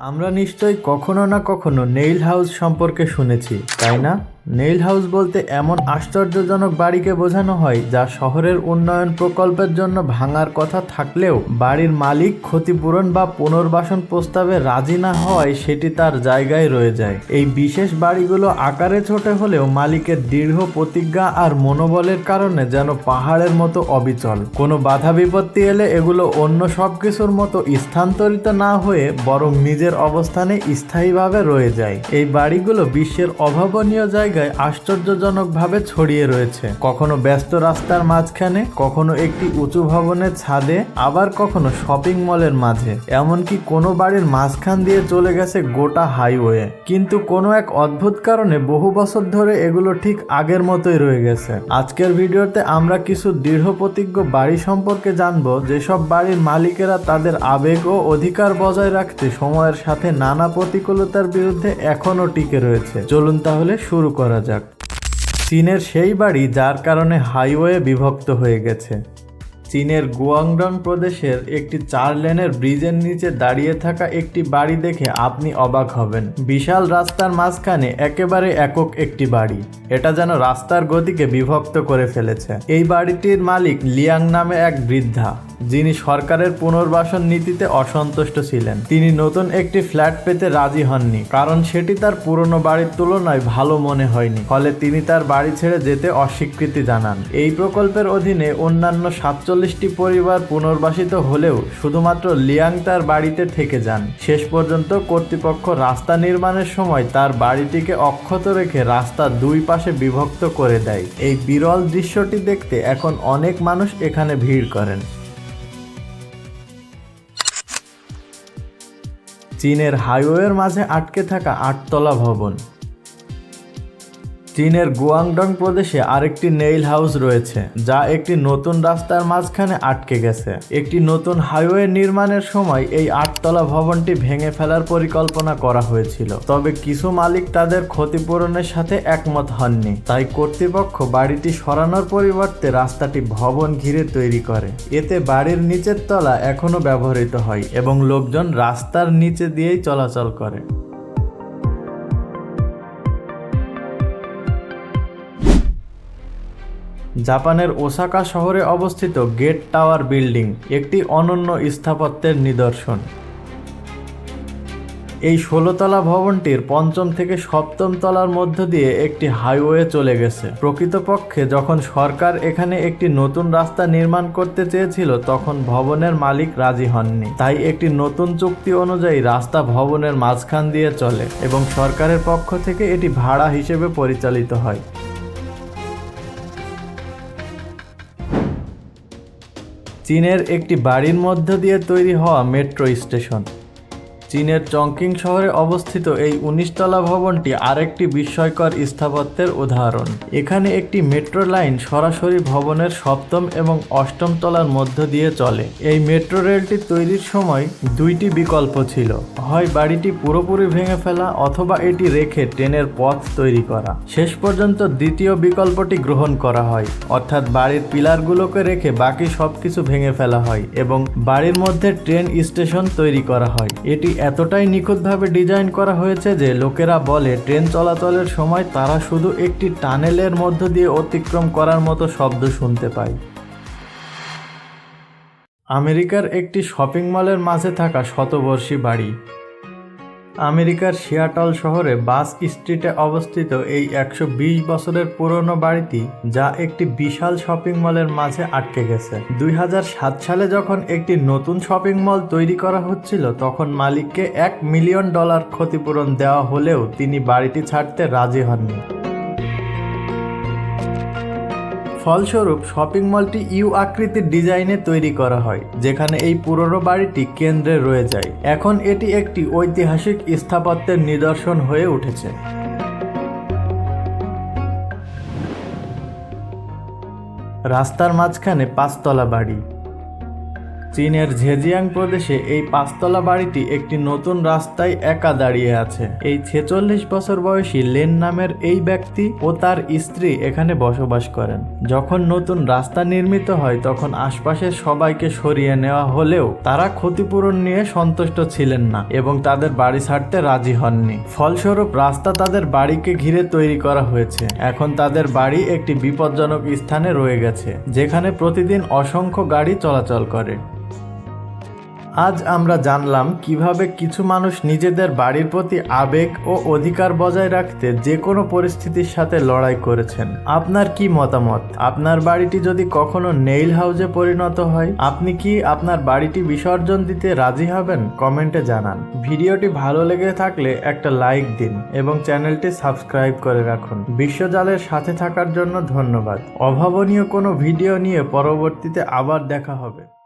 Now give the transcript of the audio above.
আমরা নিশ্চয়ই কখনো না কখনো নেইল হাউস সম্পর্কে শুনেছি তাই না? নেইল হাউস বলতে এমন আশ্চর্যজনক বাড়িকে বোঝানো হয় যা শহরের উন্নয়ন প্রকল্পের জন্য ভাঙার কথা থাকলেও বাড়ির মালিক ক্ষতিপূরণ বা পুনর্বাসন প্রস্তাবে রাজি না হওয়ায় সেটি তার জায়গায় রয়ে যায়। এই বিশেষ বাড়িগুলো আকারে ছোট হলেও মালিকের দীর্ঘ প্রতিজ্ঞা আর মনোবলের কারণে যেন পাহাড়ের মতো অবিচল। কোনো বাধা বিপত্তি এলে এগুলো অন্য সব কিছুর মতো স্থানান্তরিত না হয়ে বরং নিজের অবস্থানে স্থায়ীভাবে রয়ে যায়। এই বাড়িগুলো বিশ্বের অভাবনীয় জায়গায় আশ্চর্যজনকভাবে ছড়িয়ে রয়েছে। কখনো ব্যস্ত রাস্তার মাঝখানে, কখনো একটি উঁচু ভবনের ছাদে, আবার কখনো শপিং মলের মাঝে। এমনকি কোনো বাড়ির মাঝখান দিয়ে চলে গেছে গোটা হাইওয়ে। কিন্তু কোনো এক অদ্ভুত কারণে বহু বছর ধরে এগুলো ঠিক আগের মতোই রয়ে গেছে। আজকের ভিডিওতে আমরা কিছু দৃঢ় প্রতিজ্ঞ বাড়ি সম্পর্কে জানব, যেসব বাড়ির মালিকেরা তাদের আবেগ ও অধিকার বজায় রাখতে সময়ের সাথে নানা প্রতিকূলতার বিরুদ্ধে এখনও টিকে রয়েছে। চলুন তাহলে শুরু করা যাক। চীনের সেই বাড়ি যার কারণে হাইওয়ে বিভক্ত হয়ে গেছে। চীনের গুয়াংডং প্রদেশের একটি চার লেনের ব্রিজের নিচে দাঁড়িয়ে থাকা একটি বাড়ি দেখে আপনি অবাক হবেন। বিশাল রাস্তার মাঝখানে একেবারে একক একটি বাড়ি। এটা যেন রাস্তার গতিকে বিভক্ত করে ফেলেছে। এই বাড়িটির মালিক লিয়াং নামে এক বৃদ্ধা। যিনি সরকারের পুনর্বাসন নীতিতে অসন্তুষ্ট ছিলেন। তিনি নতুন একটি ফ্ল্যাট পেতে রাজি হননি, কারণ সেটি তার পুরনো বাড়ির তুলনায় ভালো মনে হয়নি। ফলে তিনি তার বাড়ি ছেড়ে যেতে অস্বীকৃতি জানান। এই প্রকল্পের অধীনে অন্যান্য সাতচল্লিশটি পরিবার পুনর্বাসিত হলেও শুধুমাত্র লিয়াং তার বাড়িতে থেকে যান। শেষ পর্যন্ত কর্তৃপক্ষ রাস্তা নির্মাণের সময় তার বাড়িটিকে অক্ষত রেখে রাস্তা দুই পাশে বিভক্ত করে দেয়। এই বিরল দৃশ্যটি দেখতে এখন অনেক মানুষ এখানে ভিড় করেন। চীনের হাইওয়ের মাঝে আটকে থাকা আটতলা ভবন। চীনের গুয়াংডং প্রদেশে আরেকটি নেইল হাউস রয়েছে, যা একটি নতুন রাস্তার মাঝখানে আটকে গেছে। একটি নতুন হাইওয়ে নির্মাণের সময় এই আটতলা ভবনটি ভেঙে ফেলার পরিকল্পনা করা হয়েছিল। তবে কিছু মালিক তাদের ক্ষতিপূরণের সাথে একমত হননি। তাই কর্তৃপক্ষ বাড়িটি সরানোর পরিবর্তে রাস্তাটি ভবন ঘিরে তৈরি করে। এতে বাড়ির নিচের তলা এখনও ব্যবহৃত হয় এবং লোকজন রাস্তার নিচে দিয়েই চলাচল করে। জাপানের ওসাকা শহরে অবস্থিত গেট টাওয়ার বিল্ডিং, একটি অনন্য স্থাপত্যের নিদর্শন। এই ষোলোতলা ভবনটির পঞ্চম থেকে সপ্তম তলার মধ্য দিয়ে একটি হাইওয়ে চলে গেছে। প্রকৃতপক্ষে, যখন সরকার এখানে একটি নতুন রাস্তা নির্মাণ করতে চেয়েছিল, তখন ভবনের মালিক রাজি হননি। তাই একটি নতুন চুক্তি অনুযায়ী রাস্তা ভবনের মাঝখান দিয়ে চলে এবং সরকারের পক্ষ থেকে এটি ভাড়া হিসেবে পরিচালিত হয়। চীনের একটি বাড়ির মধ্য দিয়ে তৈরি হওয়া মেট্রো স্টেশন। চীনের চংকিং শহরে অবস্থিত এই উনিশতলা ভবনটি আরেকটি বিস্ময়কর স্থাপত্যের উদাহরণ। এখানে একটি মেট্রো লাইন সরাসরি ভবনের সপ্তম এবং অষ্টম তলার মধ্য দিয়ে চলে। এই মেট্রো রেলটি তৈরির সময় দুইটি বিকল্প ছিল। হয় বাড়িটি পুরোপুরি ভেঙে ফেলা অথবা এটি রেখে ট্রেনের পথ তৈরি করা। শেষ পর্যন্ত দ্বিতীয় বিকল্পটি গ্রহণ করা হয়। অর্থাৎ বাড়ির পিলারগুলোকে রেখে বাকি সবকিছু ভেঙে ফেলা হয় এবং বাড়ির মধ্যে ট্রেন স্টেশন তৈরি করা হয়। এটি এতটাই নিখুঁতভাবে ডিজাইন করা হয়েছে যে লোকেরা বলে ট্রেন চলাচলের সময় তারা শুধু একটি টানেলের মধ্য দিয়ে অতিক্রম করার মতো শব্দ শুনতে পায়। আমেরিকার একটি শপিং মলের মাঝে থাকা শতবর্ষী বাড়ি। আমেরিকার সিয়াটল শহরে বাস স্ট্রিটে অবস্থিত এই একশো বিশ বছরের পুরনো বাড়িটি যা একটি বিশাল শপিং মলের মাঝে আটকে গেছে। দুই হাজার সাত সালে যখন একটি নতুন শপিং মল তৈরি করা হচ্ছিল, তখন মালিককে এক মিলিয়ন ডলার ক্ষতিপূরণ দেওয়া হলেও তিনি বাড়িটি ছাড়তে রাজি হননি। ফলস্বরূপ শপিং মলটি ইউ আকৃতির ডিজাইনে তৈরি করা হয়, যেখানে এই পুরনো বাড়িটি কেন্দ্রে রয়ে যায়। এখন এটি একটি ঐতিহাসিক স্থাপত্যের নিদর্শন হয়ে উঠেছে। রাস্তার মাঝখানে পাঁচতলা বাড়ি। চীনের ঝেজিয়াং প্রদেশে এই পাঁচতলা বাড়িটি একটি নতুন রাস্তায় একা দাঁড়িয়ে আছে। এই ছেচল্লিশ বছর বয়সী লেন নামের এই ব্যক্তি ও তার স্ত্রী এখানে বসবাস করেন। যখন নতুন রাস্তা নির্মিত হয়, তখন আশপাশের সবাইকে সরিয়ে নেওয়া হলেও তারা ক্ষতিপূরণ নিয়ে সন্তুষ্ট ছিলেন না এবং তাদের বাড়ি ছাড়তে রাজি হননি। ফলস্বরূপ, রাস্তা তাদের বাড়িকে ঘিরে তৈরি করা হয়েছে। এখন তাদের বাড়ি একটি বিপজ্জনক স্থানে রয়ে গেছে, যেখানে প্রতিদিন অসংখ্য গাড়ি চলাচল করে। আজ আমরা জানলাম কীভাবে কিছু মানুষ নিজেদের বাড়ির প্রতি আবেগ ও অধিকার বজায় রাখতে যে কোনো পরিস্থিতির সাথে লড়াই করেছেন। আপনার কি মতামত? আপনার বাড়িটি যদি কখনো নেইল হাউজে পরিণত হয়, আপনি কি আপনার বাড়িটি বিসর্জন দিতে রাজি হবেন? কমেন্টে জানান। ভিডিওটি ভালো লেগে থাকলে একটা লাইক দিন এবং চ্যানেলটি সাবস্ক্রাইব করে রাখুন। বিশ্বজালের সাথে থাকার জন্য ধন্যবাদ। অভাবনীয় কোনো ভিডিও নিয়ে পরবর্তীতে আবার দেখা হবে।